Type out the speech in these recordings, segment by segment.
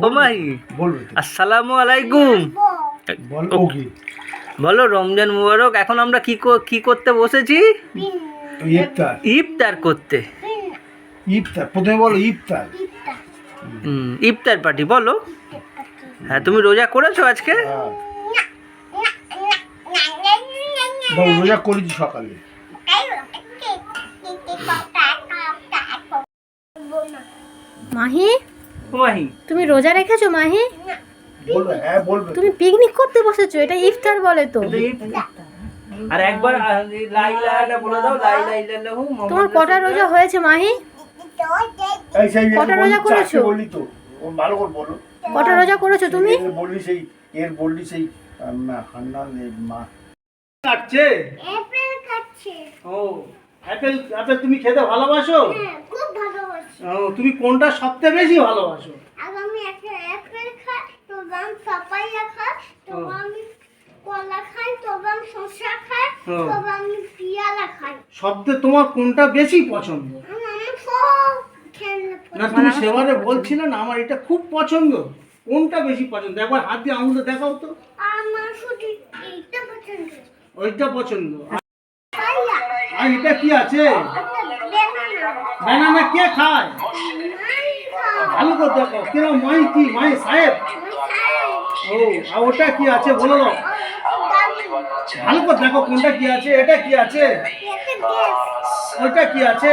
ও মাহি আসসালামু আলাইকুম। ও কি বলো রমজান মুবারক এখন আমরা কি কো- কি করতে বসেছি? ইফতার। ইফতার করতে। ইফতার প্রথমে বলো ইফতার। ইফতার পার্টি বলো। হ্যাঁ তুমি রোজা করেছ আজকে? হ্যাঁ। রোজা করেছি সকালে। মাহি? মাহি। তুমি রোজা রেখেছো মাহি? হ্যাঁ তুমি পিকনিক করতে বসেছো এটা ইফতার বলে তো। আর একবার এই বলে দাও তোমার কটা রোজা হয়েছে মাহি? কটা রোজা করেছ? বললি তো। ও ভালো করে বলো। কটা রোজা করেছ তুমি? বললি সেই এর বললি সেই হান্নান মা। কাটছে? ও অ্যাপেল অ্যাপেল তুমি খেতে ভালোবাসো? ভালোবাসি ও তুমি কোনটা সবচেয়ে বেশি ভালোবাসো? আর আমি একটা অ্যাপেল খাই পাপাইয়া খাই ও। আমি কলা খাই আমি শসা খাই। তবে আমি পিয়ালা খাই। সবচেয়ে তোমার কোনটা বেশি পছন্দ? না তুমি সেবারে বলছিলে না আমার এটা খুব পছন্দ। কোনটা বেশি পছন্দ? একবার হাত দিয়ে আঙুলে দেখাও তো। আমার শুধু এইটা পছন্দ। ওইটা পছন্দ। আর এটা কি আছে? বেনানা কে খায়? ভালো করে দেখো মাই কি মাই সাহেব। ও ওটা কি আছে বলো ভালো করে দেখো কোনটা কি আছে, এটা কি আছে? ওইটা কি আছে?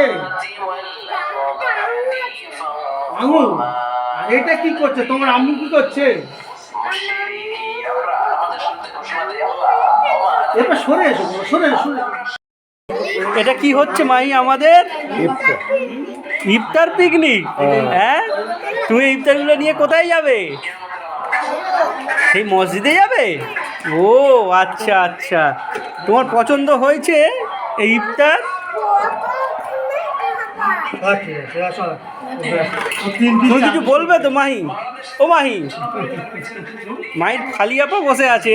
আঙুল। এটা কি করছে? তোমার আম্মু কি করছে? এবার সরে এসো, সরে সরে। এটা কি হচ্ছে মাই আমাদের? ইফতার। ইফতার পিকনিক? হ্যাঁ। তুমি ইফতারগুলো নিয়ে কোথায় যাবে? সেই মসজিদে যাবে? ও আচ্ছা আচ্ছা। তোমার পছন্দ হয়েছে এই ইফতার? তুমি কিছু বলবে তো মাহি? ও মাহি মাহির খালি আপা বসে আছে।